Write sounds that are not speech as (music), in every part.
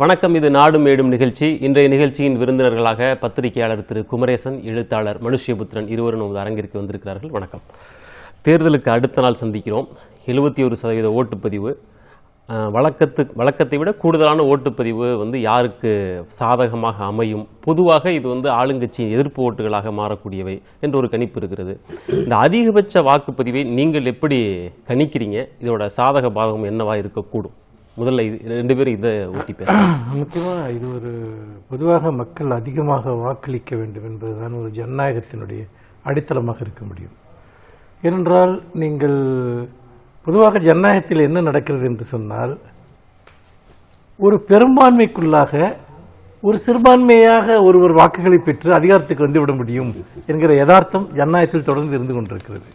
வணக்கம். இது நாடு மேடும் நிகழ்ச்சி. இன்றைய நிகழ்ச்சியின் விருந்தினர்களாக பத்திரிகையாளர் திரு குமரேசன் எழுத்தாளர் மனுஷ்யபுத்திரன் இருவரும் நமது அரங்கிற்கு வந்திருக்கிறார்கள். வணக்கம். தேர்தலுக்கு அடுத்த நாள் சந்திக்கிறோம். எழுபத்தி ஒரு சதவீத ஓட்டுப்பதிவு வழக்கத்து வழக்கத்தை விட கூடுதலான ஓட்டுப்பதிவு வந்து யாருக்கு சாதகமாக அமையும்? பொதுவாக இது வந்து ஆளுங்கட்சியின் எதிர்ப்பு ஓட்டுகளாக மாறக்கூடியவை என்ற ஒரு கணிப்பு இருக்கிறது. இந்த அதிகபட்ச வாக்குப்பதிவை நீங்கள் எப்படி கணிக்கிறீங்க? இதோட சாதக பாகம் என்னவா இருக்கக்கூடும்? முதல்ல இது ரெண்டு பேரும் இதை ஒட்டி (clears throat) முக்கியமாக இது ஒரு பொதுவாக மக்கள் அதிகமாக வாக்களிக்க வேண்டும் என்பதுதான் ஒரு ஜனநாயகத்தினுடைய அடித்தளமாக இருக்க முடியும். ஏனென்றால் நீங்கள் பொதுவாக ஜனநாயகத்தில் என்ன நடக்கிறது என்று சொன்னால் ஒரு பெரும்பான்மைக்குள்ளாக ஒரு சிறுபான்மையாக ஒருவர் வாக்குகளை பெற்று அதிகாரத்துக்கு வந்துவிட முடியும் என்கிற யதார்த்தம் ஜனநாயகத்தில் தொடர்ந்து இருந்து கொண்டிருக்கிறது.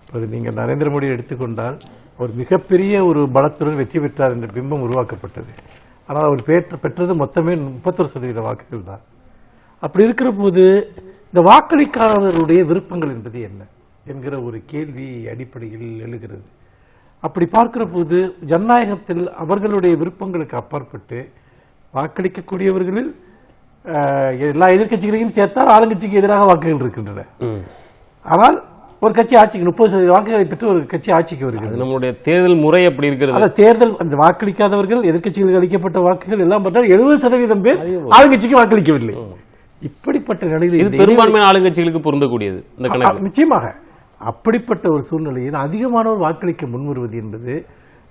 இப்போது நீங்கள் நரேந்திர மோடியை எடுத்துக்கொண்டால் அவர் மிகப்பெரிய ஒரு பலத்துடன் வெற்றி பெற்றார் என்ற பிம்பம் உருவாக்கப்பட்டது. ஆனால் அவர் பெற்ற பெற்றது மொத்தமே முப்பத்தொரு சதவீத வாக்குகள் தான். அப்படி இருக்கிற போது இந்த வாக்களிக்காரர்களுடைய விருப்பங்கள் என்பது என்ன? என்கிற ஒரு கேள்வி அடிப்படையில் எழுகிறது. அப்படி பார்க்கிற போது ஜனநாயகத்தில் அவர்களுடைய விருப்பங்களுக்கு அப்பாற்பட்டு வாக்களிக்கக்கூடியவர்களில் எல்லா எதிர்க்கட்சிகளையும் சேர்த்தால் ஆளுங்கட்சிக்கு எதிராக வாக்குகள் இருக்கின்றன. ஆனால் ஒரு கட்சி ஆட்சிக்கு முப்பது சதவீத வாக்குகளை பெற்று ஒரு கட்சி ஆட்சிக்கு வருகிறது. நம்மளுடைய தேர்தல் முறை அப்படி இருக்கிறது? அதான் தேர்தல் அந்த வாக்களிக்காதவர்கள் எதிர்க்கட்சிகளுக்கு அளிக்கப்பட்ட வாக்குகள் எல்லாம் பார்த்தால் எழுபது சதவீதம் பேர் ஆளுங்கட்சிக்கு வாக்களிக்கவில்லை. இப்படிப்பட்ட நிலையில் இது பெரும்பான்மையான ஆளுங்கட்சிகளுக்கு பொருந்தக்கூடியது இந்த கணக்கு. நிச்சயமாக. அப்படிப்பட்ட ஒரு சூழ்நிலையில் அதிகமானோர் வாக்களிக்க முன்வருவது என்பது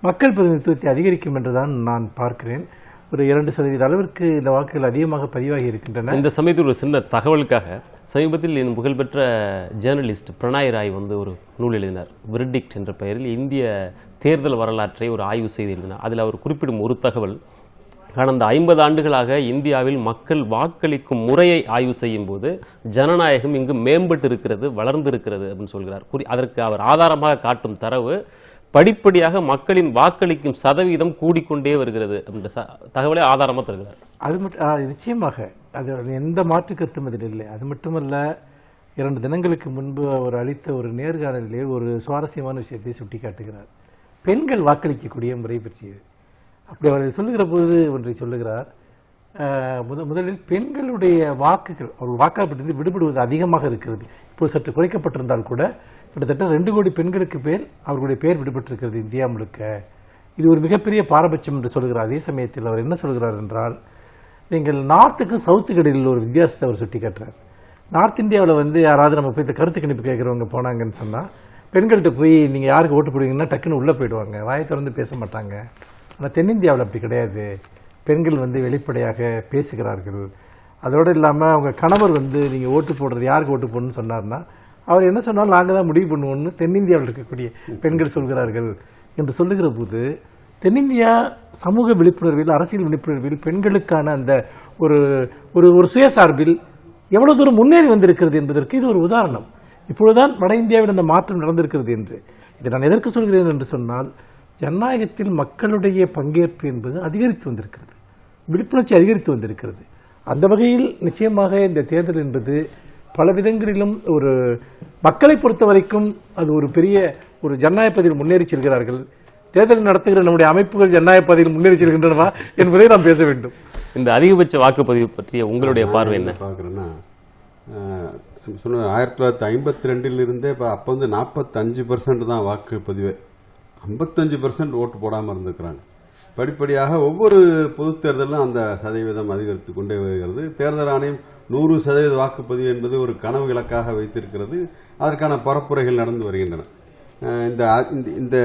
மக்கள் பிரதிநிதித்துவத்தை அதிகரிக்கும் என்றுதான் நான் பார்க்கிறேன். ஒரு இரண்டு சதவீத அளவிற்கு இந்த வாக்குகள் அதிகமாக பதிவாகி இருக்கின்றன. இந்த சமயத்தில் ஒரு சின்ன தகவலுக்காக சமீபத்தில் என் புகழ்பெற்ற ஜேர்னலிஸ்ட் பிரணாய் ராய் வந்து ஒரு நூல் எழுதினார். விரிடிக்ட் என்ற பெயரில் இந்திய தேர்தல் வரலாற்றை ஒரு ஆய்வு செய்து எழுதினார். அதில் அவர் குறிப்பிடும் ஒரு தகவல் கடந்த ஐம்பது ஆண்டுகளாக இந்தியாவில் மக்கள் வாக்களிக்கும் முறையை ஆய்வு செய்யும் போது ஜனநாயகம் இங்கு மேம்பட்டு இருக்கிறது வளர்ந்து இருக்கிறது அப்படின்னு சொல்கிறார். குறி அதற்கு அவர் ஆதாரமாக காட்டும் தரவு படிப்படியாக மக்களின் வாக்களிக்கும் சதவீதம் கூடிக்கொண்டே வருகிறது அப்படின்ற தகவலை ஆதாரமாக தருகிறார். அது மட்டும் நிச்சயமாக. அது எந்த மாற்று கருத்தும் அதில் இல்லை. அது மட்டுமல்ல இரண்டு தினங்களுக்கு முன்பு அவர் அளித்த ஒரு நேர்காணலிலே ஒரு சுவாரஸ்யமான விஷயத்தை சுட்டி காட்டுகிறார் பெண்கள் வாக்களிக்கக்கூடிய முறை பற்றியது. அப்படி அவர் சொல்லுகிற போது ஒன்றை சொல்லுகிறார். முத முதலில் பெண்களுடைய வாக்குகள் அவர் வாக்காளப்பட்டிருந்து விடுபடுவது அதிகமாக இருக்கிறது. இப்போ சற்று குறைக்கப்பட்டிருந்தால் கூட கிட்டத்தட்ட ரெண்டு கோடி பெண்களுக்கு பேர் அவர்களுடைய பெயர் விடுபட்டிருக்கிறது இந்தியா முழுக்க. இது ஒரு மிகப்பெரிய பாரபட்சம் என்று சொல்கிறார். அதே சமயத்தில் அவர் என்ன சொல்கிறார் என்றால் நீங்கள் நார்த்துக்கு சவுத்துக்கு இடையில் ஒரு வித்தியாசத்தை அவர் சுட்டி காட்டுறார். நார்த் இந்தியாவில் வந்து யாராவது நம்ம போய் இந்த கருத்து கணிப்பு கேட்குறவங்க போனாங்கன்னு சொன்னால் பெண்கள்கிட்ட போய் நீங்கள் யாருக்கு ஓட்டு போடுவீங்கன்னா டக்குன்னு உள்ளே போயிடுவாங்க. வாயை திறந்து பேச மாட்டாங்க. ஆனால் தென்னிந்தியாவில் அப்படி கிடையாது. பெண்கள் வந்து வெளிப்படையாக பேசுகிறார்கள். அதோடு இல்லாமல் அவங்க கணவர் வந்து நீங்கள் ஓட்டு போடுறது யாருக்கு ஓட்டு போடணும்னு சொன்னார்னா அவர் என்ன சொன்னாலும் நாங்கள் தான் முடிவு பண்ணுவோம்னு தென்னிந்தியாவில் இருக்கக்கூடிய பெண்கள் சொல்கிறார்கள். என்று சொல்லுகிற போது தென்னிந்தியா சமூக விழிப்புணர்வில் அரசியல் விழிப்புணர்வில் பெண்களுக்கான அந்த ஒரு ஒரு ஒரு சுயசார்பில் எவ்வளவு தூரம் முன்னேறி வந்திருக்கிறது என்பதற்கு இது ஒரு உதாரணம். இப்பொழுதுதான் வட இந்தியாவில் இந்த மாற்றம் நடந்திருக்கிறது என்று. இதை நான் எதற்கு சொல்கிறேன் என்று சொன்னால் ஜனநாயகத்தில் மக்களுடைய பங்கேற்பு என்பது அதிகரித்து வந்திருக்கிறது. விழிப்புணர்ச்சி அதிகரித்து வந்திருக்கிறது. அந்த வகையில் நிச்சயமாக இந்த தேர்தல் என்பது பல விதங்களிலும் ஒரு மக்களை பொறுத்த வரைக்கும் அது ஒரு பெரிய ஒரு ஜனநாயக பதிவில் முன்னேறி செல்கிறார்கள். தேர்தல் நடத்துகிற நம்முடைய அமைப்புகள் ஜனநாயக பதிவில் முன்னேறி செல்கின்றனவா என்பதை நாம் பேச வேண்டும். இந்த அதிகபட்ச வாக்குப்பதிவு பற்றிய உங்களுடைய பார்வை என்ன? பார்க்குறேன்னா சொன்ன ஆயிரத்தி தொள்ளாயிரத்தி ஐம்பத்தி ரெண்டிலிருந்தே இப்போ அப்போ வந்து நாற்பத்தஞ்சு பர்சன்ட் தான் வாக்குப்பதிவு. ஐம்பத்தஞ்சு பர்சன்ட் ஓட்டு போடாமல் இருந்திருக்கிறாங்க. படிப்படியாக ஒவ்வொரு பொது தேர்தலும் அந்த சதவீதம் அதிகரித்து கொண்டே வருகிறது. தேர்தல் ஆணையம் நூறு சதவீத வாக்குப்பதிவு என்பது ஒரு கனவு இலக்காக வைத்திருக்கிறது. அதற்கான பரப்புரைகள் நடந்து வருகின்றன. இந்த இந்த- இந்த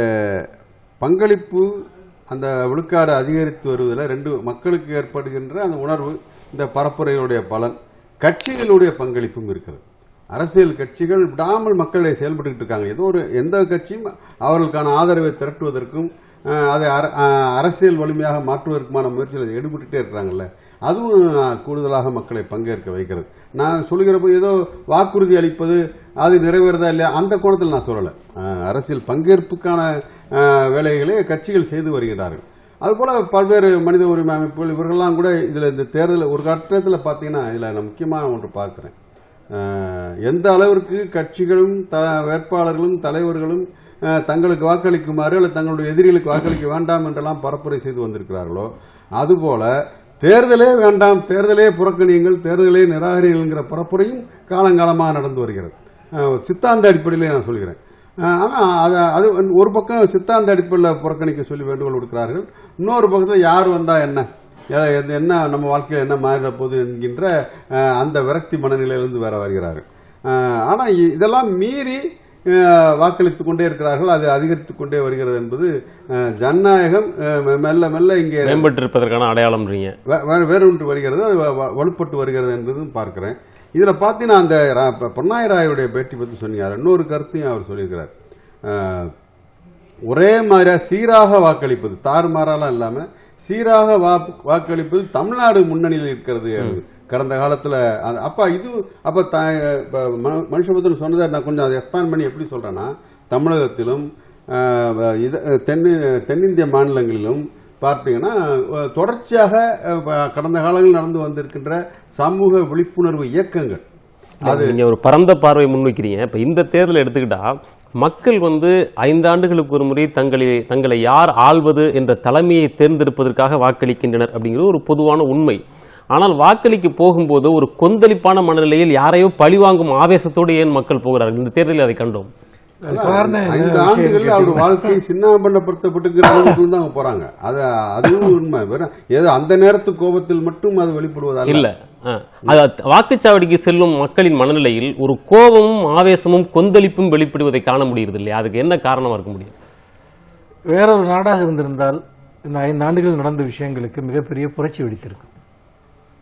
பங்களிப்பு அந்த விழுக்காடு அதிகரித்து வருவதில் ரெண்டு மக்களுக்கு ஏற்படுகின்ற அந்த உணர்வு இந்த பரப்புரைகளுடைய பலன் கட்சிகளுடைய பங்களிப்பும் இருக்கிறது. அரசியல் கட்சிகள் விடாமல் மக்களை செயல்பட்டுக்கிட்டு இருக்காங்க. ஏதோ ஒரு எந்த கட்சியும் அவர்களுக்கான ஆதரவை திரட்டுவதற்கும் அதை அர- அரசியல் வலிமையாக மாற்றுவதற்குமான முயற்சியில் ஈடுபட்டுட்டே இருக்கிறாங்கல்ல. அதுவும் கூடுதலாக மக்களை பங்கேற்க வைக்கிறது. நான் சொல்லுகிற போது ஏதோ வாக்குறுதி அளிப்பது அது நிறைவேறதா இல்லையா? அந்த கோணத்தில் நான் சொல்லலை. அரசியல் பங்கேற்புக்கான வேலைகளை கட்சிகள் செய்து வருகிறார்கள். அதுபோல பல்வேறு மனித உரிமை அமைப்புகள் இவர்கள்லாம் கூட இதில் இந்த தேர்தல் ஒரு கட்டத்தில் பார்த்தீங்கன்னா இதில் நான் முக்கியமான ஒன்று பார்க்குறேன். எந்த அளவிற்கு கட்சிகளும் த வேட்பாளர்களும் தலைவர்களும் தங்களுக்கு வாக்களிக்குமாறு அல்லது தங்களுடைய எதிரிகளுக்கு வாக்களிக்க வேண்டாம் என்றெல்லாம் பரப்புரை செய்து வந்திருக்கிறார்களோ அதுபோல தேர்தலே வேண்டாம் தேர்தலே புறக்கணியுங்கள் தேர்தலே நிராகரிகள்ங்கிற பரப்புரையும் காலங்காலமாக நடந்து வருகிறது. சித்தாந்த அடிப்படையிலே நான் சொல்கிறேன். ஆனால் அது அது ஒரு பக்கம் சித்தாந்த அடிப்படையில் புறக்கணிக்க சொல்லி வேண்டுகோள் விடுக்கிறார்கள் இன்னொரு பக்கத்தில் யார் வந்தால் என்ன? என்ன நம்ம வாழ்க்கையில் என்ன மாறிட போகுது என்கின்ற அந்த விரக்தி மனநிலையிலிருந்து வேற வருகிறார்கள். ஆனால் இ- இதெல்லாம் மீறி வாக்களித்துக் கொண்டே இருக்கிறார்கள். அது அதிகரித்துக் கொண்டே வருகிறது என்பது ஜனநாயகம் மெல்ல மெல்ல இங்கே மேம்பட்டு இருப்பதற்கான அடையாளம்ன்றீங்க வே- வே- வேரூன்றி வருகிறது. அது வலுப்பட்டு வருகிறது என்பதும் பார்க்கிறேன். இதுல பார்த்தீங்கன்னா அந்த பொன்னாய் ராயுடைய பேட்டி பத்தி சொன்னீங்க இன்னொரு கருத்தையும் அவர் சொல்லியிருக்கிறார். ஒரே மாதிரியா சீராக வாக்களிப்பது தாறுமாறாலாம் இல்லாம சீராக வாக்களிப்பது தமிழ்நாடு முன்னணியில் இருக்கிறது. கடந்த காலத்துல அந்த- அப்ப இது அப்ப த- இப்ப ம- மனுஷபுத்திரன் சொன்னதை நான் கொஞ்சம் அதை எக்ஸ்பேண்ட் பண்ணி எப்படி சொல்றேன்னா தமிழகத்திலும் இது- தென்னு தென்னிந்திய மாநிலங்களிலும் பார்த்தீங்கன்னா தொடர்ச்சியாக கடந்த காலங்களில் நடந்து வந்திருக்கின்ற சமூக விழிப்புணர்வு இயக்கங்கள். அது நீங்க ஒரு பரந்த பார்வை முன்வைக்கிறீங்க. இப்ப இந்த தேர்தலை எடுத்துக்கிட்டா மக்கள் வந்து ஐந்து ஆண்டுகளுக்கு ஒரு முறை தங்களை தங்களை யார் ஆள்வது என்ற தலைமையை தேர்ந்தெடுப்பதற்காக வாக்களிக்கின்றனர் அப்படிங்கிறது ஒரு பொதுவான உண்மை. ஆனால் வாக்களிக்க போகும்போது ஒரு கொந்தளிப்பான மனநிலையில் யாரையோ பழிவாங்கும் ஆவேசத்தோடு ஏன் மக்கள் போகிறார்கள்? இந்த தேர்தலில் அதை கண்டோம். ஐந்து விஷயம்? ஆண்டுகளில் அவர் வாழ்க்கை சின்னாபண்டப்படுத்தப்பட்டுக்கிற அளவுக்கு தான் போறாங்க. அது அதுவும் உண்மை. வெறும் ஏதோ அந்த நேரத்து கோபத்தில் மட்டும் அது வெளிப்படுவதல்ல. இல்ல. அது வாக்குச்சாவடிக்கு செல்லும் மக்களின் மனநிலையில் ஒரு கோபமும் ஆவேசமும் கொந்தளிப்பும் வெளிப்படுவதை காண முடியுது இல்லையா அதுக்கு என்ன காரணமா இருக்க முடியும்? வேறொரு நாடாக இருந்திருந்தால் இந்த ஐந்து ஆண்டுகள் நடந்த விஷயங்களுக்கு மிகப்பெரிய புரட்சி வெடித்திருக்கும்.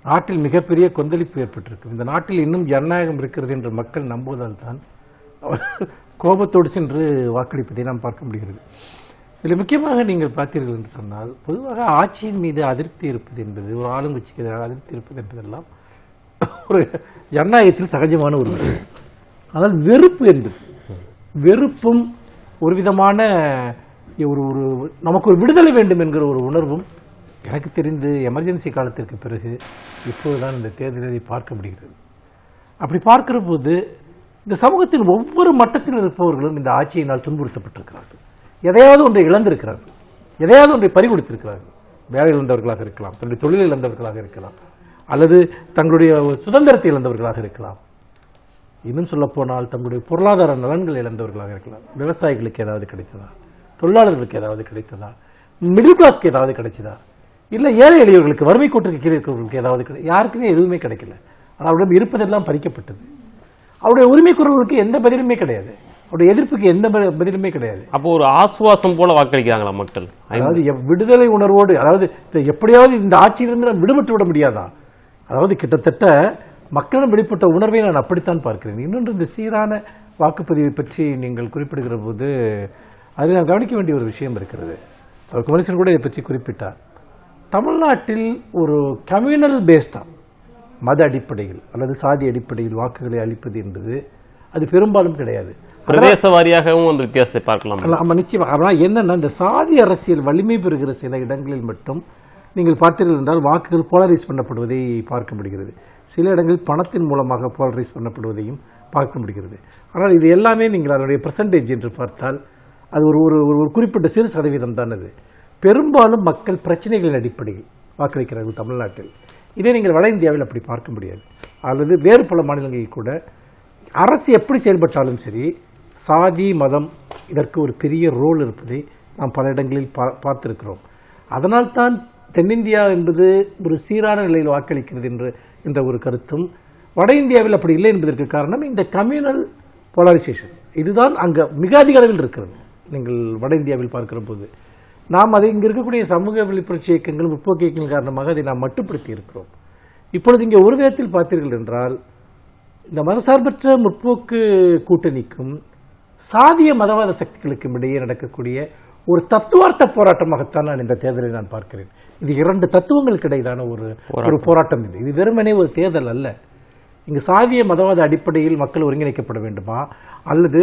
நாட்டில் மிகப்பெரிய கொந்தளிப்பு ஏற்பட்டிருக்கும். இந்த நாட்டில் இன்னும் ஜனநாயகம் இருக்கிறது என்று மக்கள் நம்புவதால் தான் கோபத்தோடு சென்று வாக்களிப்பதை நாம் பார்க்க முடிகிறது. இதில் முக்கியமாக நீங்கள் பார்த்தீர்கள் என்று சொன்னால் பொதுவாக ஆட்சியின் மீது அதிருப்தி இருப்பது என்பது ஒரு ஆளுங்கட்சிக்கு எதிராக அதிருப்தி இருப்பது என்பதெல்லாம் ஒரு ஜனநாயகத்தில் சகஜமான ஒரு விஷயம். ஆனால் வெறுப்பு என்பது வெறுப்பும் ஒரு விதமான ஒரு ஒரு நமக்கு ஒரு விடுதலை வேண்டும் என்கிற ஒரு உணர்வும் எனக்கு தெரிந்து எமர்ஜென்சி காலத்திற்கு பிறகு இப்போதுதான் இந்த தேர்தலை பார்க்க முடிகிறது. அப்படி பார்க்கிற போது இந்த சமூகத்தின் ஒவ்வொரு மட்டத்தில் இருப்பவர்களும் இந்த ஆட்சியினால் துன்புறுத்தப்பட்டிருக்கிறார்கள். எதையாவது ஒன்றை இழந்திருக்கிறார்கள். எதையாவது ஒன்றை பறிகொடுத்திருக்கிறார்கள். வேலை இழந்தவர்களாக இருக்கலாம் தன்னுடைய தொழில் இழந்தவர்களாக இருக்கலாம் அல்லது தங்களுடைய சுதந்திரத்தை இழந்தவர்களாக இருக்கலாம். இன்னும் சொல்லப்போனால் தங்களுடைய பொருளாதார நலன்கள் இழந்தவர்களாக இருக்கலாம். விவசாயிகளுக்கு ஏதாவது கிடைத்ததா? தொழிலாளர்களுக்கு ஏதாவது கிடைத்ததா? மிடில் கிளாஸ்க்கு ஏதாவது கிடைச்சதா? இல்ல ஏழை எளியவர்களுக்கு வறுமை கோட்டுக்கு கீழே இருக்கிறவர்களுக்கு ஏதாவது கிடை யாருக்குமே எதுவுமே கிடைக்கல. ஆனால் அவரிடம் இருப்பதெல்லாம் பறிக்கப்பட்டது. அவருடைய உரிமை குரல்களுக்கு எந்த பதிலுமே கிடையாது. அவருடைய எதிர்ப்புக்கு எந்த பதிலுமே கிடையாது. அப்போ ஒரு ஆசுவாசம் போல வாக்களிக்கிறாங்களா மக்கள்? அதாவது விடுதலை உணர்வோடு அதாவது எப்படியாவது இந்த ஆட்சியிலிருந்து நாம் விடுபட்டு விட முடியாதா? அதாவது கிட்டத்தட்ட மக்களிடம் வெளிப்பட்ட உணர்வை நான் அப்படித்தான் பார்க்கிறேன். இன்னொன்று இந்த சீரான வாக்குப்பதிவை பற்றி நீங்கள் குறிப்பிடுகிற போது அதில் நான் கவனிக்க வேண்டிய ஒரு விஷயம் இருக்கிறது. அவர் குமரேசன் கூட இதை பற்றி குறிப்பிட்டார். தமிழ்நாட்டில் ஒரு கம்யூனல் பேஸ்டா மத அடிப்படையில் அல்லது சாதி அடிப்படையில் வாக்குகளை அளிப்பது என்பது அது பெரும்பாலும் கிடையாது. பிரதேச வாரியாகவும் அந்த வித்தியாசத்தை பார்க்கலாம். அல்ல, ஆமா நிச்சயமா. ஆனால் என்னன்னா இந்த சாதி அரசியல் வலிமை பெறுகிற சில இடங்களில் மட்டும் நீங்கள் பார்த்தீர்கள் என்றால் வாக்குகள் போலரைஸ் பண்ணப்படுவதை பார்க்க முடிகிறது. சில இடங்களில் பணத்தின் மூலமாக போலரைஸ் பண்ணப்படுவதையும் பார்க்க முடிகிறது. ஆனால் இது எல்லாமே நீங்கள் அதனுடைய பர்சன்டேஜ் என்று பார்த்தால் அது ஒரு ஒரு ஒரு ஒரு குறிப்பிட்ட சிறு சதவீதம் தான் அது. பெரும்பாலும் மக்கள் பிரச்சனைகளின் அடிப்படையில் வாக்களிக்கிறார்கள் தமிழ்நாட்டில். இதை நீங்கள் வட இந்தியாவில் அப்படி பார்க்க முடியாது. அல்லது வேறு பல மாநிலங்களில் கூட அரசு எப்படி செயல்பட்டாலும் சரி சாதி மதம் இதற்கு ஒரு பெரிய ரோல் இருப்பதை நாம் பல இடங்களில் பா பார்த்திருக்கிறோம். அதனால்தான் தென்னிந்தியா என்பது ஒரு சீரான நிலையில் வாக்களிக்கிறது என்று என்ற ஒரு கருத்தும் வட இந்தியாவில் அப்படி இல்லை என்பதற்கு காரணம் இந்த கம்யூனல் போலரைசேஷன். இதுதான் அங்கே மிக அதிக அளவில் இருக்கிறது. நீங்கள் வட இந்தியாவில் பார்க்கிற போது நாம் அதை இங்கே இருக்கக்கூடிய சமூக விழிப்புணர்ச்சி இயக்கங்கள் முற்போக்கு இயக்கங்கள் காரணமாக அதை நாம் மட்டுப்படுத்தி இருக்கிறோம். இப்பொழுது இங்கே ஒரு விதத்தில் பார்த்தீர்கள் என்றால் இந்த மதசார்பற்ற முற்போக்கு கூட்டணிக்கும் சாதிய மதவாத சக்திகளுக்கும் இடையே நடக்கக்கூடிய ஒரு தத்துவார்த்த போராட்டமாகத்தான் நான் இந்த தேர்தலை நான் பார்க்கிறேன். இது இரண்டு தத்துவங்களுக்கு இடையிலான ஒரு ஒரு போராட்டம். இது. இது வெறுமனே ஒரு தேர்தல் அல்ல. இங்கு சாதிய மதவாத அடிப்படையில் மக்கள் ஒருங்கிணைக்கப்பட வேண்டுமா? அல்லது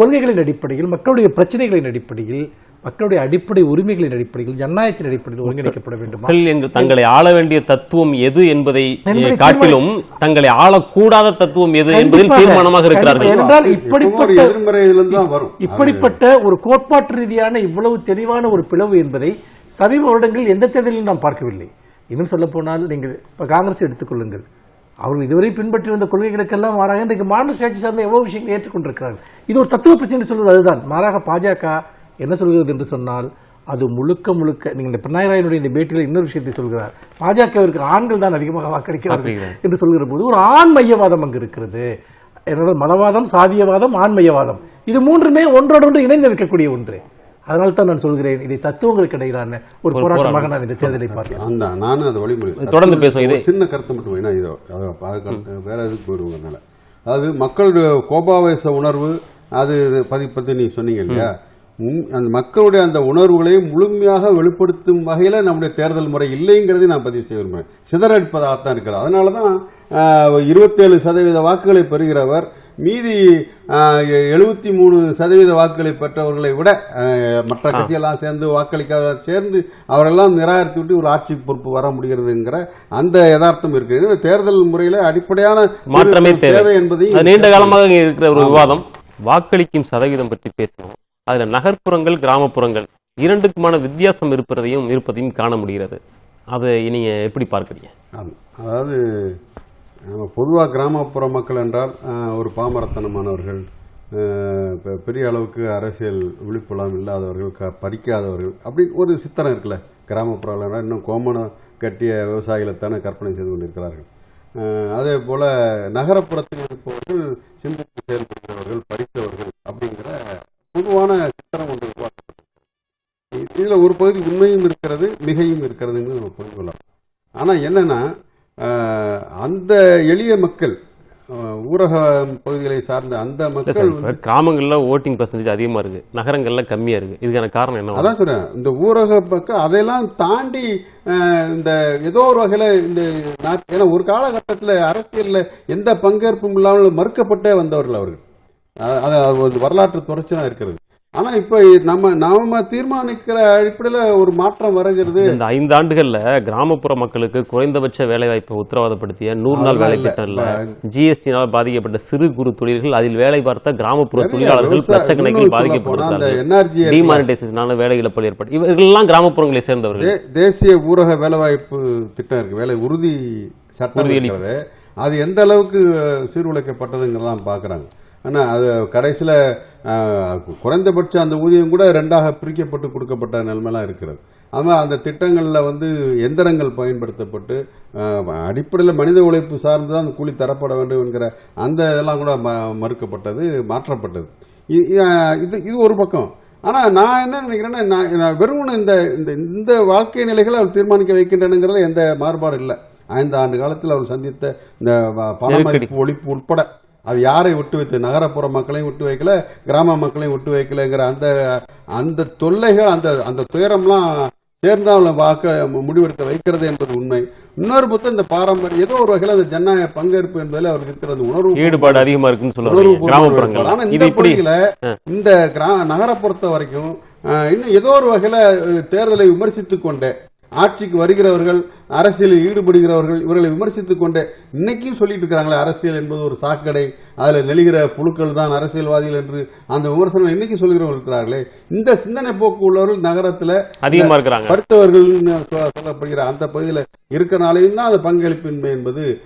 கொள்கைகளின் அடிப்படையில் மக்களுடைய பிரச்சனைகளின் அடிப்படையில் மக்களுடைய அடிப்படை உரிமைகளின் அடிப்படையில் ஜனநாயகத்தின் அடிப்படையில் ஒருங்கிணைக்கப்பட வேண்டுமா? என்று தங்களை ஆள வேண்டிய தத்துவம் எது என்பதை காட்டிலும் தங்களை ஆளக்கூடாத தத்துவம் எது என்பதில். தீர்மானமாக இருக்கிறார்கள். என்றால் இப்படிப்பட்ட இப்படிப்பட்ட ஒரு கோட்பாட்டு ரீதியான இவ்வளவு தெளிவான ஒரு பிளவு என்பதை சமீப வருடங்களில் எந்த தேர்தலிலும் நாம் பார்க்கவில்லை. இன்னும் சொல்ல போனால் நீங்கள் இப்போ காங்கிரஸ் எடுத்துக்கொள்ளுங்கள் அவர்கள் இதுவரை பின்பற்றி வந்த கொள்கைகளுக்கெல்லாம் மாறாக இன்றைக்கு மாநில சுயாட்சி சார்ந்த எவ்வளவு விஷயங்களை ஏற்றுக்கொண்டிருக்கிறார்கள். இது ஒரு தத்துவ பிரச்சனை சொல்வது அதுதான். மாறாக பாஜக என்ன சொல்கிறது என்று சொன்னால் அது முழுக்க முழுக்க நீங்கள் இந்த பினராயி ராயனுடைய இந்த பேட்டியில் இன்னொரு விஷயத்தை சொல்கிறார். பாஜகவிற்கு ஆண்கள் தான் அதிகமாக வாக்களிக்கிறார்கள் வாக்களிக்கிறார்கள். என்று சொல்கிற போது ஒரு ஆண் மையவாதம் அங்கு இருக்கிறது. என்னோட மதவாதம் சாதியவாதம் ஆண் மையவாதம். இது மூன்றுமே ஒன்றோடொன்று இணைந்து இருக்கக்கூடிய ஒன்று. அதனால தான் நான் சொல்கிறேன் இதை தத்துவங்களுக்கு இடையிலான ஒரு போராட்டமாக நான் இந்த தேர்தலை பார்க்கிறேன். அந்த நானும் அதை வழிமுறை தொடர்ந்து பேசுவோம். இது- ஒரு சின்ன கருத்து மட்டும் ஏன்னா இது வேற எதுக்கு போயிடுவதுனால அதாவது மக்களுடைய கோபாவேச உணர்வு அது பதி பத்தி நீங்க சொன்னீங்க இல்லையா? அந்த மக்களுடைய அந்த உணர்வுகளை முழுமையாக வெளிப்படுத்தும் வகையில நம்முடைய தேர்தல் முறை இல்லைங்கிறதை நான் பதிவு செய்ய விரும்புகிறேன். சிதறடிப்பதாகத்தான் இருக்கிறது. அதனால தான் இருபத்தேழு சதவீத வாக்குகளை பெறுகிறவர் மீதி எழுபத்தி மூணு சதவீத வாக்குகளை பெற்றவர்களை விட மற்ற கட்சியெல்லாம் சேர்ந்து வாக்களிக்க சேர்ந்து அவரெல்லாம் நிராகரித்து விட்டு ஒரு ஆட்சி பொறுப்பு வர முடிகிறதுங்கிற அந்த யதார்த்தம் இருக்கு. எனவே தேர்தல் முறையில அடிப்படையான மாற்றமே தேவை என்பதையும் நீண்ட காலமாக இருக்கிற ஒரு விவாதம். வாக்களிக்கும் சதவீதம் பற்றி பேசணும் அதில் நகர்ப்புறங்கள் கிராமப்புறங்கள் இரண்டுக்குமான வித்தியாசம் இருப்பதையும் இருப்பதையும் காண முடிகிறது. அதை நீங்கள் எப்படி பார்க்குறீங்க? அதாவது நம்ம பொதுவாக கிராமப்புற மக்கள் என்றால் ஒரு பாமரத்தனமானவர்கள் இப்போ பெரிய அளவுக்கு அரசியல் விழிப்புலாம் இல்லாதவர்கள் க படிக்காதவர்கள் அப்படின்னு ஒரு சித்தனம் இருக்குல்ல கிராமப்புறம் இன்னும் கோமணம் கட்டிய விவசாயிகளைத்தானே கற்பனை செய்து கொண்டிருக்கிறார்கள். அதே போல் நகரப்புறத்தில் இருப்பவர்கள் சிந்தித்து செயல்படுகிறவர்கள் படித்தவர்கள் அப்படிங்கிற பொதுவான சித்திரம் ஒன்று இதுல ஒரு பகுதி உண்மையும் இருக்கிறது மிகையும் இருக்கிறதுன்னு நம்ம புரிந்து கொள்ளலாம். ஆனா என்னன்னா அந்த எளிய மக்கள் ஊரக பகுதிகளை சார்ந்த அந்த மக்கள் கிராமங்கள்ல ஓட்டிங் பர்சன்டேஜ் அதிகமா இருக்கு. நகரங்கள்ல கம்மியா இருக்கு. இதுக்கான காரணம் என்ன அதான் சொல்றேன். இந்த ஊரக மக்கள் அதையெல்லாம் தாண்டி இந்த ஏதோ ஒரு வகையில இந்த நாட்- ஏன்னா ஒரு காலகட்டத்தில் அரசியல்ல எந்த பங்கேற்பும் இல்லாமல் மறுக்கப்பட்டே வந்தவர்கள் அவர்கள். அது ஒரு வரலாற்று தொடர்ச்சி தான் இருக்கிறது. ஆனா இப்ப நம்ம நாம தீர்மானிக்கிற அடிப்படையில ஒரு மாற்றம் வருகிறது. இந்த ஐந்து ஆண்டுகள்ல கிராமப்புற மக்களுக்கு குறைந்தபட்ச வேலை வாய்ப்பை உத்தரவாதப்படுத்திய நூறு நாள் வேலை இல்ல. திட்டம் இல்ல ஜிஎஸ்டினால் பாதிக்கப்பட்ட சிறு குறு தொழில்கள் அதில் வேலை பார்த்த கிராமப்புற தொழிலாளர்கள் லட்சக்கணக்கில் NRGS டிமானிட்டைசேஷனால வேலை இழப்புகள் ஏற்பட்டு இவர்கள்லாம் கிராமப்புறங்களை சேர்ந்தவர்கள். தேசிய ஊரக வேலைவாய்ப்பு திட்டம் இருக்கு வேலை உறுதி சட்டம் அது எந்த அளவுக்கு அஹ், சீர்குலைக்கப்பட்டதுங்கிறலாம் பார்க்குறாங்க ஆனால் அது கடைசியில் குறைந்தபட்ச அந்த ஊதியம் கூட ரெண்டாக பிரிக்கப்பட்டு கொடுக்கப்பட்ட நிலைமைலாம் இருக்கிறது. ஆனால் அந்த திட்டங்களில் வந்து எந்திரங்கள் பயன்படுத்தப்பட்டு அடிப்படையில் மனித உழைப்பு சார்ந்து தான் அந்த கூலி தரப்பட வேண்டும் என்கிற அந்த இதெல்லாம் கூட ம- மறுக்கப்பட்டது மாற்றப்பட்டது. இது இது ஒரு பக்கம். ஆனால் நான் என்ன நினைக்கிறேன்னா நான் வெறும் இந்த இந்த இந்த வாழ்க்கை நிலைகளை அவர் தீர்மானிக்க வைக்கின்றனுங்கிறதுல எந்த மாறுபாடு இல்லை. ஐந்து ஆண்டு காலத்தில் அவர் சந்தித்த இந்த வ- பண நெருக்கடி. மதிப்பு ஒழிப்பு உட்பட அது யாரை விட்டு வைத்து நகரப்புற மக்களையும் விட்டு வைக்கல கிராம மக்களையும் விட்டு வைக்கலங்கிற அந்த அந்த தொல்லைகள் அந்த அந்த துயரம்லாம் சேர்ந்து அவளை வாக்க முடிவெடுக்க வைக்கிறது என்பது உண்மை. இன்னொரு புத்தம் இந்த பாரம்பரியம் ஏதோ ஒரு வகையில் அந்த ஜனநாயக பங்கேற்பு என்பதில் அவருக்கு இருக்கிற உணர்வு ஈடுபாடு அதிகமா இருக்குன்னு உணர்வு ஆனா இந்த பகுதியில இந்த கிரா நகரை பொறுத்த வரைக்கும் இன்னும் ஏதோ ஒரு வகையில தேர்தலை விமர்சித்துக் கொண்டே ஆட்சிக்கு வருகிறவர்கள் அரசியலில் ஈடுபடுகிறவர்கள் இவர்களை விமர்சித்துக் கொண்டே இன்னைக்கும் சொல்லிட்டு இருக்கிறாங்களே அரசியல் என்பது ஒரு சாக்கடை. அதுல நெளிகிற புழுக்கள் தான் அரசியல்வாதிகள் என்று அந்த விமர்சனம் இன்னைக்கு சொல்கிறவர்கள் இருக்கிறார்களே. இந்த சிந்தனை போக்கு உள்ளவர்கள் நகரத்துல அதிகமா இருக்கிறாங்க. படித்தவர்கள் சொல்லப்படுகிற அந்த பகுதியில் இருக்கிறனாலையும் தான் அந்த பங்களிப்பின்மை என்பது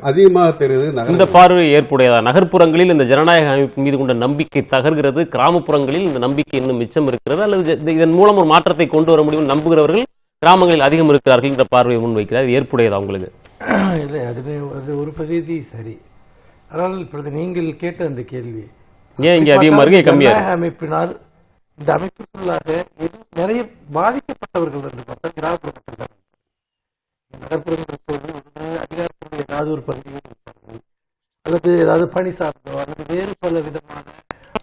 அதிகமாக தெரியுது இந்த பார்வை ஏற்புடையதா? நகர்ப்புறங்களில் இந்த ஜனநாயக அமைப்பு மீது கொண்ட நம்பிக்கை தகர்கிறது. கிராமப்புறங்களில் இந்த நம்பிக்கை இன்னும் மிச்சம் இருக்கிறது. அல்லது இது- இதன் மூலம் ஒரு மாற்றத்தை கொண்டு வர முடியும் நம்புகிறவர்கள் கிராமங்களில் அதிகம் இருக்கிறார்கள் என்ற பார்வையை முன்வைக்கிறார். ஏற்புடையதா உங்களுக்கு? (clears throat) இல்லை அது அது ஒரு பகுதி சரி. ஆனால் இப்பொழுது நீங்கள் கேட்ட அந்த கேள்வி. ஏன் இங்க அதிகமா இருக்கு இங்க கம்மியா இருக்கு? ஜனநாயக அமைப்பினால் இந்த அமைப்பிற்குள்ளாக நிறைய பாதிக்கப்பட்டவர்கள் என்று பார்த்தா கிராமப்புற. நகர்ப்புறங்கள் அதிகாரத்துடைய ஏதாவது ஒரு பகுதியில் இருப்பார்கள். அல்லது ஏதாவது பணி சார்ந்தோ அல்லது வேறு பல விதமான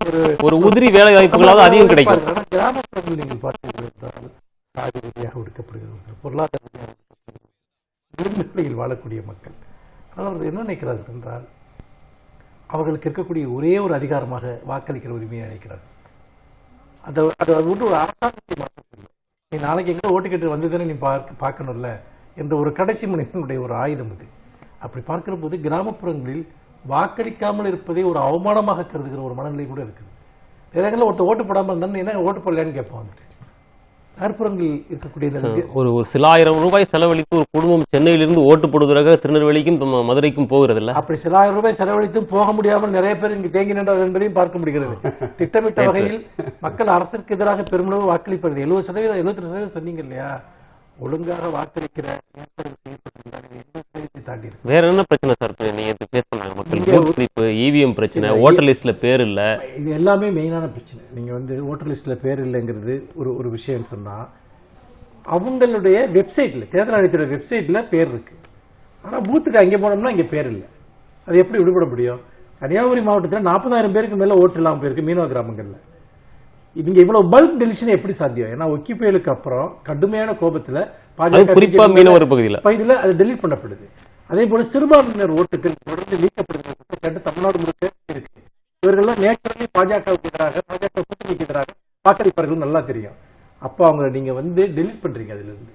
ஒரு ஒரு உதிரி வேலை வாய்ப்புகளாவது அதிகம் கிடைக்கும். கிராமப்புறங்கள் நீங்கள் பார்த்தீர்கள் சாதி ரீதியாக ஒடுக்கப்படுகிறவர்கள் பொருளாதார ரீதியாக நிலையில் வாழக்கூடிய மக்கள். ஆனால் அவர்கள் என்ன நினைக்கிறார்கள் என்றால் அவர்களுக்கு இருக்கக்கூடிய ஒரே ஒரு அதிகாரமாக வாக்களிக்கிற உரிமையை நினைக்கிறார்கள் அந்த அது அது ஒன்று ஒரு அரசாங்கத்தை மாற்றக்கூடிய நீ நாளைக்கு எங்கே ஓட்டு கேட்டு வந்ததுன்னு நீ பார்க்க பார்க்கணும்ல என்ற ஒரு கடைசி மனிதனுடைய ஒரு ஆயுதம் இது அப்படி பார்க்கிற போது கிராமப்புறங்களில் வாக்களிக்காமல் இருப்பதே ஒரு அவமானமாக கருதுகிற ஒரு மனநிலை கூட இருக்குது. நிறைய ஒருத்தர் ஓட்டு போடாமல் இருந்தால் என்ன ஓட்டு போடலான்னு கேட்பான் வந்துட்டு. நகர்ப்புறங்களில் இருக்கக்கூடிய இந்த வித்தியா- ஒரு ஒரு சில ஆயிரம் ரூபாய் செலவழித்து ஒரு குடும்பம் சென்னையிலிருந்து ஓட்டு போடுவதற்காக திருநெல்வேலிக்கும் மதுரைக்கும் போகிறது இல்ல அப்படி சில ஆயிரம் ரூபாய் செலவழித்தும் போக முடியாமல் நிறைய பேர் இங்கு தேங்கி நின்றார் என்பதையும் பார்க்க முடிகிறது. (laughs) திட்டமிட்ட வகையில் மக்கள் அரசுக்கு எதிராக பெருமளவு வாக்களிப்பது. எழுபது சதவீதம் எழுபத்தி சதவீதம் சொன்னீங்க இல்லையா? ஒழுங்காக வாக்களிக்கிற ஏற்பாடு செய்யப்பட்டிருந்தால் இது எண்பது சதவீதத்தை தாண்டி இருக்கு வேற என்ன பிரச்சனை சார் நீங்க இது பேச சொன்னாங்க மக்கள்? ஸ்லிப்பு இவிஎம் பிரச்சனை ஓட்டர் லிஸ்ட்ல பேர் இல்ல. இது எல்லாமே மெயினான பிரச்சனை. நீங்க வந்து ஓட்டர் லிஸ்ட்ல பேர் இல்லைங்கிறது ஒரு ஒரு விஷயம் சொன்னா அவங்களுடைய வெப்சைட்ல தேர்தல் ஆணையத்தோட வெப்சைட்ல பேர் இருக்கு. ஆனா பூத்துக்கு அங்கே போனோம்னா இங்க பேர் இல்லை. அது எப்படி விடுபட முடியும்? கன்னியாகுமரி மாவட்டத்தில் நாற்பதாயிரம் பேருக்கு மேல ஓட்டு இல்லாமல் போயிருக்கு மீனவ கிராமங்கள்ல. இவங்க இவ்வளவு பல்க் டெலிஷன் எப்படி சாத்தியம்? ஏன்னா ஒக்கி புயலுக்கு அப்புறம் கடுமையான கோபத்துல அது குறிப்பா மீனவர் பகுதியில. பகுதியில் அது டெலீட் பண்ணப்படுது. அதே போல சிறுபான்மையினர் ஓட்டுகள் தொடர்ந்து நீக்கப்படுகிற குற்றச்சாட்டு தமிழ்நாடு முழுக்க இருக்கு. இவர்கள்லாம் நேச்சுரலி பாஜகவுக்கு எதிராக பாஜக கூட்டணிக்கு எதிராக வாக்களிப்பார்கள் நல்லா தெரியும். அப்போ அவங்கள நீங்க வந்து டெலீட் பண்றீங்க அதுல இருந்து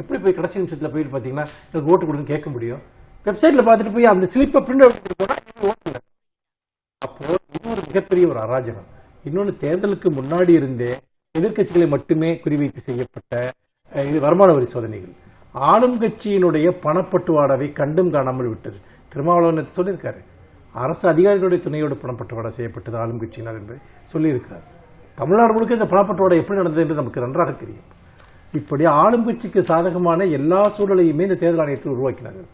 எப்படி போய் கடைசி நிமிஷத்துல போயிட்டு பாத்தீங்கன்னா எனக்கு ஓட்டு கொடுன்னு கேட்க முடியும். வெப்சைட்ல பார்த்துட்டு போய் அந்த ஸ்லிப்பை பிரிண்ட் அவுட் எனக்கு ஓட்டு அப்போ இது ஒரு மிகப்பெரிய ஒரு அராஜகம். இன்னொன்று தேர்தலுக்கு முன்னாடி இருந்தே எதிர்க்கட்சிகளை மட்டுமே குறிவைத்து செய்யப்பட்ட இது வருமான வரி சோதனைகள். ஆளும் கட்சியினுடைய பணப்பட்டுவாடாவை கண்டும் காணாமல் விட்டது. திருமாவளவன் சொல்லியிருக்காரு. அரசு அதிகாரிகளுடைய துணையோடு பணப்பட்டுவாடா செய்யப்பட்டது ஆளும் கட்சியினால் என்று சொல்லியிருக்கிறார் தமிழ்நாடு முழுக்க இந்த பணப்பட்டுவாடா எப்படி நடந்தது என்று நமக்கு நன்றாக தெரியும். இப்படி ஆளும் கட்சிக்கு சாதகமான எல்லா சூழலையுமே இந்த தேர்தல் ஆணையத்தில் உருவாக்கினார்கள்.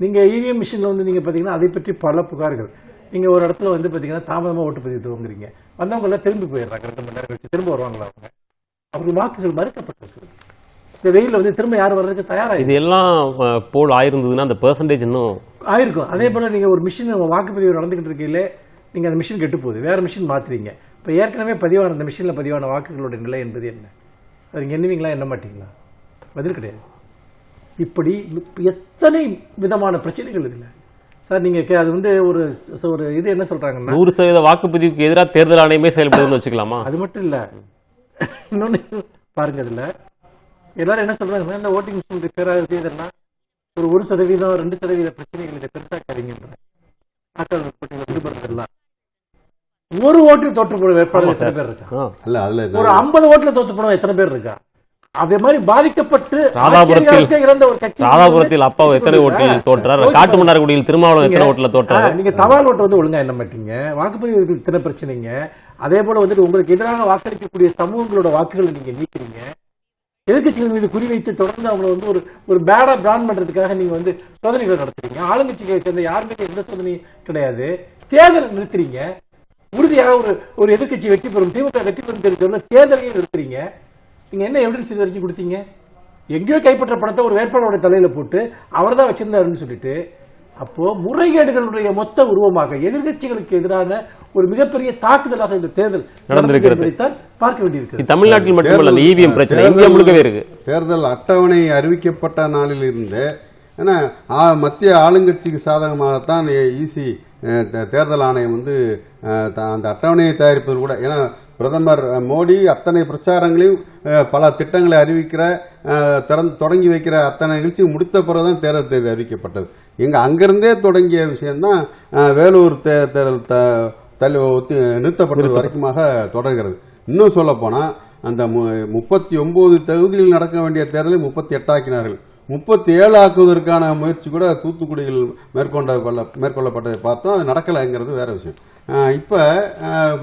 நீங்கள் இவிஎம் மிஷினில் வந்து நீங்கள் பார்த்தீங்கன்னா அதை பற்றி பல புகார்கள். நீங்க ஒரு இடத்துல வந்து பாத்தீங்கன்னா தாமதமா ஓட்டுப்பதிவு துவங்குறீங்க வந்தவங்க எல்லாம் திரும்பி போயிடுறாங்க. ரெண்டு மணி நேரம் கழிச்சு திரும்ப வருவாங்களா அவங்க? அவர்கள் வாக்குகள் மறுக்கப்பட்டிருக்கு. இந்த வெயில்ல வந்து திரும்ப யாரும் வர்றதுக்கு தயாரா இது எல்லாம் போல் ஆயிருந்ததுன்னா அந்த பெர்சன்டேஜ் இன்னும் ஆயிருக்கும். அதே போல நீங்க ஒரு மிஷின் வாக்குப்பதிவு நடந்துகிட்டு இருக்கையில நீங்க அந்த மிஷின் கெட்டு போகுது. வேற மிஷின் மாத்துறீங்க இப்ப ஏற்கனவே பதிவான அந்த மிஷின்ல பதிவான வாக்குகளோட நிலை என்பது என்ன? அது எண்ணுவீங்களா எண்ண மாட்டீங்களா? பதில் கிடையாது. இப்படி எத்தனை விதமான பிரச்சனைகள் இதுல? சார் நீங்க கே- அது வந்து ஒரு ஒரு இது என்ன சொல்றாங்கன்னா நூறு சதவீத வாக்குப்பதிவுக்கு எதிராக தேர்தல் ஆணையமே செயல்படுதுன்னு வச்சுக்கலாமா? அது மட்டும் இல்ல. இன்னொன்னு பாருங்க இதுல. எல்லாரும் என்ன சொல்றாங்க இந்த ஓட்டிங் மிஷின் ரிப்பேரா இருக்கு இதெல்லாம் ஒரு ஒரு சதவீதம் ரெண்டு சதவீத பிரச்சனைகள் இதை பெருசாக்காதீங்கன்ற வாக்காளர் பட்டியல விடுபடுறதெல்லாம் ஒரு ஓட்டில் தோற்று போன வேட்பாளர் எத்தனை பேர் இருக்கா? அதுல ஒரு ஐம்பது ஓட்டுல தோத்து போனவன் எத்தனை பேர் இருக்கா? அதே மாதிரி பாதிக்கப்பட்டு ராதாபுரத்தில் இறந்த ஒரு கட்சி. ராதாபுரத்தில் அப்பாவை எத்தனை ஓட்டில் தோற்றார்? காட்டு மன்னார்குடியில் திருமாவளவன் எத்தனை ஓட்டுல தோற்றார்? நீங்க தபால் ஓட்டு வந்து ஒழுங்கா எண்ண மாட்டீங்க. வாக்குப்பதிவு இத்தனை பிரச்சனைங்க. அதே போல வந்துட்டு உங்களுக்கு எதிராக வாக்களிக்கக்கூடிய சமூகங்களோட வாக்குகளை நீங்க நீக்கிறீங்க. எதிர்க்கட்சிகள் மீது குறிவைத்து தொடர்ந்து அவங்களை வந்து ஒரு ஒரு பேடா பிராண்ட் பண்றதுக்காக நீங்க வந்து சோதனைகளை நடத்துறீங்க. ஆளுங்கட்சிகளை சேர்ந்த யாருமே எந்த சோதனையும் கிடையாது. தேர்தல் நிறுத்துறீங்க. உறுதியாக ஒரு ஒரு எதிர்க்கட்சி வெற்றி பெறும் திமுக வெற்றி பெறும் தெரிவித்த தேர்தலையும் நிறுத்துறீங்க. நீங்க என்ன எவிடன்ஸ் இது வரைக்கும் கொடுத்தீங்க? எங்கேயோ கைப்பற்ற பணத்தை ஒரு வேட்பாளரோட தலையில போட்டு அவர் தான் வச்சிருந்தாருன்னு சொல்லிட்டு அப்போ முறைகேடுகளுடைய மொத்த உருவமாக எதிர்க்கட்சிகளுக்கு எதிரான ஒரு மிகப்பெரிய தாக்குதலாக இந்த தேர்தல் நடந்திருக்கிறது. என்பதைத்தான் பார்க்க வேண்டியிருக்கிறது. இது தமிழ்நாட்டில் மட்டுமல்ல தேர்தல்- இவிஎம் பிரச்சனை தேர்தல் இந்தியா முழுக்கவே இருக்கு தேர்தல் அட்டவணை அறிவிக்கப்பட்ட நாளில் இருந்து ஏன்னா மத்திய ஆளுங்கட்சிக்கு சாதகமாகத்தான் ஈசி தேர்தல் ஆணையம் வந்து அந்த அட்டவணையை தயாரிப்பது கூட ஏன்னா பிரதமர் மோடி அத்தனை பிரச்சாரங்களையும் பல திட்டங்களை அறிவிக்கிற திறந்து தொடங்கி வைக்கிற அத்தனை நிகழ்ச்சி முடித்த பிறகுதான் தேர்தல் தேதி அறிவிக்கப்பட்டது. எங்க அங்கிருந்தே தொடங்கிய விஷயம்தான் அஹ், வேலூர் தே- தேர்தல் த- தள்ளி ஒத்தி நிறுத்தப்பட்டது வரைக்குமாக தொடர்கிறது. இன்னும் சொல்ல போனா அந்த மு- முப்பத்தி ஒன்பது தொகுதியில் நடக்க வேண்டிய தேர்தலை முப்பத்தி எட்டாக்கினார்கள் முப்பத்தி ஏழு ஆக்குவதற்கான முயற்சி கூட தூத்துக்குடியில் மேற்கொண்ட மேற்கொள்ளப்பட்டதை பார்த்தோம். அது நடக்கலைங்கிறது வேற விஷயம். இப்போ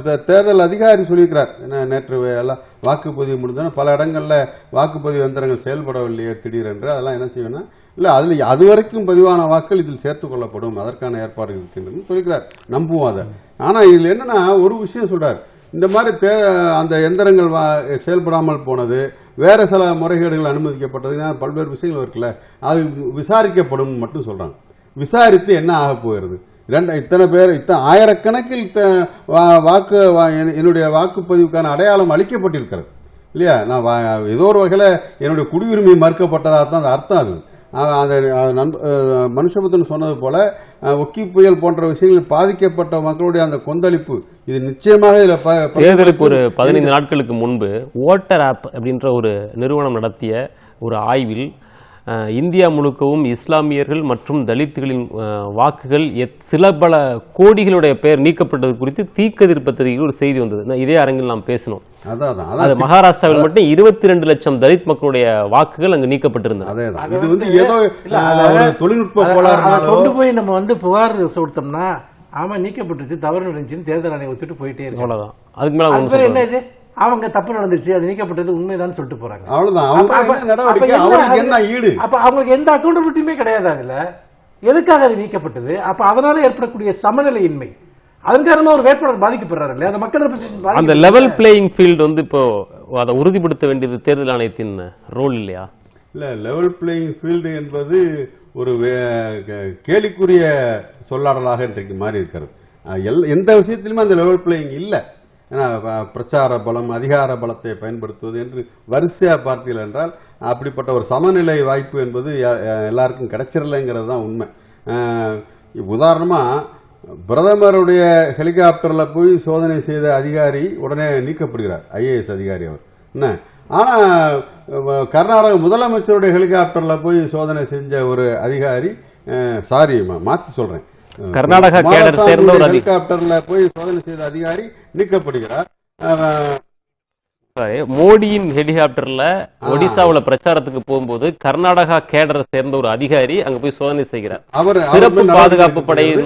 தேர்தல் அதிகாரி சொல்லியிருக்கிறார். என்ன நேற்று எல்லாம் வாக்குப்பதிவு முடிஞ்சோன்னா பல இடங்களில் வாக்குப்பதிவு எந்திரங்கள் செயல்படவில்லையே திடீரென்று. அதெல்லாம் என்ன செய்வேன்னா இல்லை அதில் அது வரைக்கும் பதிவான வாக்குகள் இதில் சேர்த்துக் கொள்ளப்படும். அதற்கான ஏற்பாடுகள் இருக்கின்றன சொல்லிக்கிறார் நம்புவோம் அதை. ஆனால் இதில் என்னென்னா ஒரு விஷயம் சொல்கிறார் இந்த மாதிரி தே அந்த எந்திரங்கள் வா- செயல்படாமல் போனது வேறு சில முறைகேடுகள் அனுமதிக்கப்பட்டது. பல்வேறு விஷயங்கள் இருக்குல்ல. அது விசாரிக்கப்படும் மட்டும் சொல்கிறாங்க விசாரித்து என்ன ஆக போகிறது? ரெண்டு இத்தனை பேர் இத்தனை ஆயிரக்கணக்கில் வா- வாக்கு வா- என்னுடைய வாக்குப்பதிவுக்கான அடையாளம் அளிக்கப்பட்டிருக்கிறது. இல்லையா? நான் ஏதோ ஒரு வகையில் என்னுடைய குடியுரிமை மறுக்கப்பட்டதாக தான் அந்த அர்த்தம் அது. அதை நண்ப- மனுஷபுத்தன் சொன்னது போல ஒக்கி புயல் போன்ற விஷயங்களில் பாதிக்கப்பட்ட மக்களுடைய அந்த கொந்தளிப்பு இது நிச்சயமாக இதில் ப- தேர்தலுக்கு ஒரு பதினைந்து நாட்களுக்கு முன்பு ஓட்டர் ஆப் அப்படின்ற ஒரு நிறுவனம் நடத்திய ஒரு ஆய்வில் இந்தியா முழுக்கவும் இஸ்லாமியர்கள் மற்றும் தலித்துகளின் வாக்குகள் எத்- சில பல கோடிகளுடைய பெயர் நீக்கப்பட்டது குறித்து தீக்கதிர் பத்திரிகையில் ஒரு செய்தி வந்தது. இதே அரங்கில் நாம் பேசணும் அது மகாராஷ்டிராவில் மட்டும் இருபத்தி ரெண்டு லட்சம் தலித் மக்களுடைய வாக்குகள் அங்கு அது இது வந்து ஏதோ தொழில்நுட்ப கோளாறுனாலோ கொண்டு போய் நம்ம வந்து புகார் கொடுத்தோம்னா ஆமா நீக்கப்பட்டுச்சு தவறு நடந்துச்சுன்னு தேர்தல் ஆணையம் ஒத்துட்டு போயிட்டே இருக்கு. அவ்வளவுதான். அதுக்கு மேல என்ன இது அவங்க தப்பு நடந்துச்சு அது நீக்கப்பட்டது உண்மைதான் சொல்லிட்டு போறாங்க. அவ்வளவுதான். அப்ப- அவங்களுக்கு எந்த அக்கௌண்டபிலிட்டியுமே கிடையாது அதுல. எதுக்காக அது நீக்கப்பட்டது? அப்ப அதனால ஏற்படக்கூடிய சமநிலையின்மை. அதன் காரணமா ஒரு வேட்பாளர் பாதிக்கப்படுறாரு இல்லையா? அந்த மக்கள் representation அந்த. லெவல் பிளேயிங் ஃபீல்டு வந்து இப்போ அதை உறுதிப்படுத்த வேண்டியது தேர்தல் ஆணையத்தின் ரோல் இல்லையா? இல்ல லெவல் பிளேயிங் ஃபீல்டு என்பது ஒரு கேலிக்குரிய சொல்லாடலாக இன்றைக்கு மாறி இருக்கிறது எல்- எந்த விஷயத்திலுமே அந்த லெவல் பிளேயிங் இல்லை. ஏன்னா பிரச்சார பலம் அதிகார பலத்தை பயன்படுத்துவது என்று வரிசையா பார்த்தீர்கள் என்றால் அப்படிப்பட்ட ஒரு சமநிலை வாய்ப்பு என்பது எல்லாருக்கும் கிடைச்சிடலைங்கிறது தான் உண்மை. அஹ் உதாரணமா பிரதமருடைய ஹெலிகாப்டர்ல போய் சோதனை செய்த அதிகாரி உடனே நீக்கப்படுகிறார். ஐஏஎஸ் அதிகாரி அவர். என்ன? ஆனா கர்நாடக முதலமைச்சருடைய ஹெலிகாப்டர்ல போய் சோதனை செஞ்ச ஒரு அதிகாரி சாரி மாத்தி சொல்றேன். அஹ், கர்நாடகா. ஹெலிகாப்டர்ல போய் சோதனை செய்த அதிகாரி நீக்கப்படுகிறார். மோடியின் ஹெலிகாப்டர்ல ஒடிசாவுல பிரச்சாரத்துக்கு போகும்போது கர்நாடகா கேடரை சேர்ந்த ஒரு அதிகாரி அங்க போய் சோதனை செய்கிறார். சிறப்பு பாதுகாப்பு படையின்,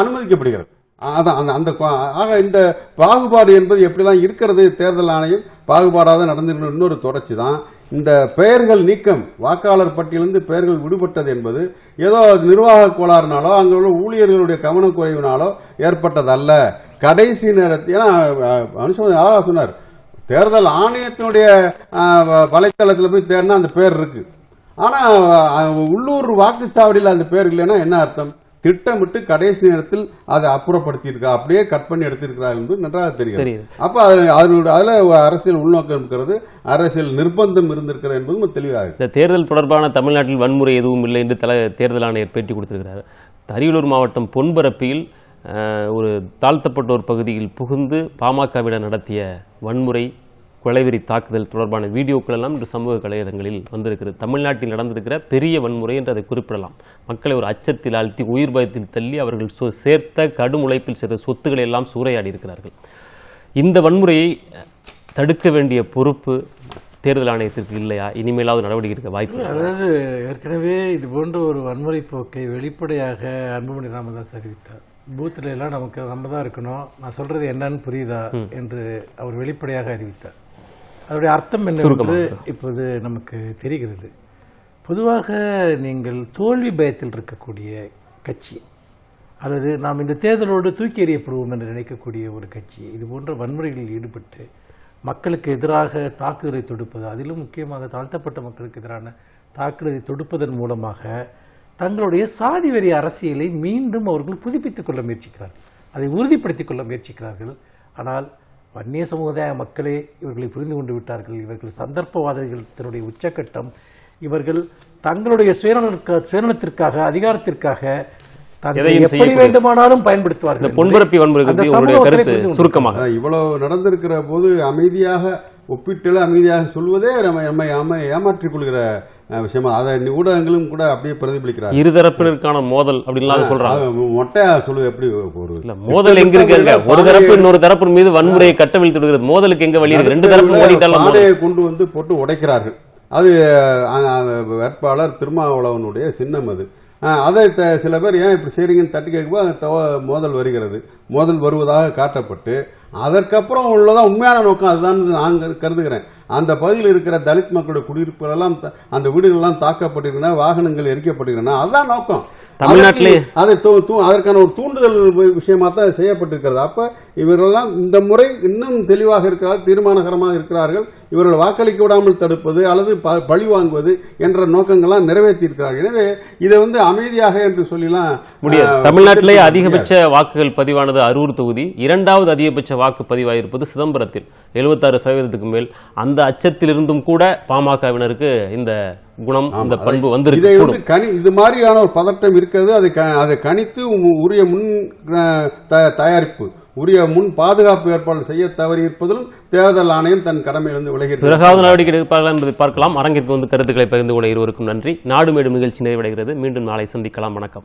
அனுமதிக்கப்படுகிறது. அதான் அந்த அந்த ஆக இந்த பாகுபாடு என்பது எப்படிலாம் இருக்கிறது தேர்தல் ஆணையம் பாகுபாடாக நடந்திருக்கிற இன்னொரு தொடர்ச்சி தான் இந்த பெயர்கள் நீக்கம் வாக்காளர் பட்டியலிருந்து பெயர்கள் விடுபட்டது என்பது ஏதோ நிர்வாக கோளாறுனாலோ அங்கே உள்ள ஊழியர்களுடைய கவனக்குறைவினாலோ ஏற்பட்டதல்ல. கடைசி நேரத்தில் ஏன்னா மனுஷன் அனுஷ் ஆகா சொன்னார் தேர்தல் ஆணையத்தினுடைய வலைத்தளத்தில் வ- போய் தேடினா அந்த பேர் இருக்கு. ஆனால் உள்ளூர் வாக்குச்சாவடியில் அந்த பேர் இல்லைன்னா என்ன அர்த்தம்? திட்டமிட்டு கடைசி நேரத்தில் அதை அப்புறப்படுத்தி இருக்கிறார் அப்படியே கட் பண்ணி எடுத்திருக்கிறார் என்பது நன்றாக தெரிகிறது. அப்ப அது அதனுடைய அதுல அரசியல் உள்நோக்கம் இருக்கிறது அரசியல் நிர்பந்தம் இருந்திருக்கிறது என்பதும் தெளிவாக இந்த தேர்தல் தொடர்பான தமிழ்நாட்டில் வன்முறை எதுவும் இல்லை என்று தல தேர்தல் ஆணையர் பேட்டி கொடுத்திருக்கிறார். அரியலூர் மாவட்டம் பொன்பரப்பியில் ஒரு தாழ்த்தப்பட்டோர் பகுதியில் புகுந்து பாமகவிடம் நடத்திய வன்முறை கொலைவெறி தாக்குதல் தொடர்பான வீடியோக்கள் எல்லாம் இன்று சமூக வலைதளங்களில் வந்திருக்கிறது. தமிழ்நாட்டில் நடந்திருக்கிற பெரிய வன்முறை என்று அதை குறிப்பிடலாம். மக்களை ஒரு அச்சத்தில் ஆழ்த்தி உயிர் பயத்தில் தள்ளி அவர்கள் சேர்த்த கடும் உழைப்பில் சேர்த்த சொத்துக்களை எல்லாம் சூறையாடி இருக்கிறார்கள். இந்த வன்முறையை தடுக்க வேண்டிய பொறுப்பு தேர்தல் ஆணையத்திற்கு இல்லையா? இனிமேலாவது நடவடிக்கை எடுக்க வாய்ப்பு? அதாவது ஏற்கனவே இது போன்ற ஒரு வன்முறை போக்கை வெளிப்படையாக அன்புமணி ராமதாஸ் அறிவித்தார். பூத்துல எல்லாம் நமக்கு நம்ம தான் இருக்கணும். நான் சொல்றது என்னன்னு புரியுதா? என்று அவர் வெளிப்படையாக அறிவித்தார். அதனுடைய அர்த்தம் என்னவென்று இப்போது நமக்கு தெரிகிறது. பொதுவாக நீங்கள் தோல்வி பயத்தில் இருக்கக்கூடிய கட்சி அல்லது நாம் இந்த தேர்தலோடு தூக்கி எறியப்படுவோம் என்று நினைக்கக்கூடிய ஒரு கட்சி இது போன்ற வன்முறைகளில் ஈடுபட்டு மக்களுக்கு எதிராக தாக்குதலை தொடுப்பது அதிலும் முக்கியமாக தாழ்த்தப்பட்ட மக்களுக்கு எதிரான தாக்குதலை தொடுப்பதன் மூலமாக தங்களுடைய சாதி வெறி அரசியலை மீண்டும் அவர்கள் புதுப்பித்துக் கொள்ள முயற்சிக்கிறார்கள். அதை உறுதிப்படுத்திக் கொள்ள முயற்சிக்கிறார்கள். ஆனால் வன்னிய சமுதாய மக்களே இவர்களை புரிந்து கொண்டு விட்டார்கள். இவர்கள் சந்தர்ப்பவாதிகள் தன்னுடைய உச்சக்கட்டம். இவர்கள் தங்களுடைய சுயநலனுக்கு சுயநலத்திற்காக அதிகாரத்திற்காக எப்படி வேண்டுமானாலும் பயன்படுத்துவார்கள் பொன்பரப்பி வன்முறை சுருக்கமாக. இவ்வளவு நடந்திருக்கிற போது அமைதியாக ஒப்பிட்டு அமைதியாக சொல்வதே நம்ம நம்மை நம்ம ஏமாற்றிக் கொள்கிற விஷயமா. அதை ஊடகங்களும் கூட அப்படியே பிரதிபலிக்கிறார் இருதரப்பினருக்கான மோதல் அப்படின்லாம் சொல்றாங்க. மொட்டையா சொல்லுவது எப்படி ஒரு இல்ல மோதல் எங்க இருக்கு ஒரு தரப்பு இன்னொரு தரப்பு மீது வன்முறையை கட்டவிழ்த்து விடுகிறது. மோதலுக்கு எங்க வழி இருக்கு? ரெண்டு தரப்பு. பானையை கொண்டு வந்து போட்டு உடைக்கிறார்கள். அது வேட்பாளர் திருமாவளவனுடைய சின்னம் அது. அதை சில பேர் ஏன் இப்படி செய்றீங்கன்னு தட்டி கேட்கும்போது மோதல் வருகிறது. மோதல் வருவதாக காட்டப்பட்டு அதற்கப்புறம் உள்ளதான் உண்மையான நோக்கம் அதுதான் நான் கரு- கருதுகிறேன். அந்த பகுதியில் இருக்கிற தலித் மக்களுடைய குடியிருப்புகள் எல்லாம் அந்த வீடுகள் எல்லாம் தாக்கப்பட்டிருக்கின்றன வாகனங்கள் எரிக்கப்பட்டிருக்கின்றன. அதுதான் நோக்கம். தமிழ்நாட்டிலே- அதை அதற்கான ஒரு தூண்டுதல் விஷயமா தான் செய்யப்பட்டிருக்கிறது. அப்ப இவர்களெல்லாம் இந்த முறை இன்னும் தெளிவாக இருக்கிறார்கள் தீர்மானகரமாக இருக்கிறார்கள். இவர்கள் வாக்களிக்க விடாமல் தடுப்பது அல்லது பழி வாங்குவது என்ற நோக்கங்கள்லாம் நிறைவேற்றி இருக்கிறார்கள் எனவே இதை வந்து அமைதியாக என்று சொல்லலாம் முடியாது. தமிழ்நாட்டிலே. அதிகபட்ச வாக்குகள் பதிவானது அரூர் தொகுதி. இரண்டாவது அதிகபட்ச வாக்கு பதிவாயிருப்பது சிதம்பரத்தில். 76% சதவீதத்துக்கு மேல் அந்த அச்சத்திலிருந்தும் கூட பாமகவினருக்கு இந்த குணம் அதை- பண்பு இதை வந்து. கணி இது மாதிரியான ஒரு பதட்டம் இருக்கிறது. அதை அதை கணித்து உரிய முன் தயாரிப்பு உரிய முன் பாதுகாப்பு ஏற்பாடு செய்ய தவறி இருப்பதிலும் தேர்தல் ஆணையம் தன் கடமையிலிருந்து விலகி இருக்கிறது. பிறகாவது நடவடிக்கை எடுப்பார்கள் என்பதை பார்க்கலாம். அரங்கிற்கு வந்து கருத்துக்களை பகிர்ந்து கொள்ள இருவருக்கும் நன்றி. நாடு மேடும் நிகழ்ச்சி நிறைவடைகிறது. மீண்டும் நாளை சந்திக்கலாம். வணக்கம்.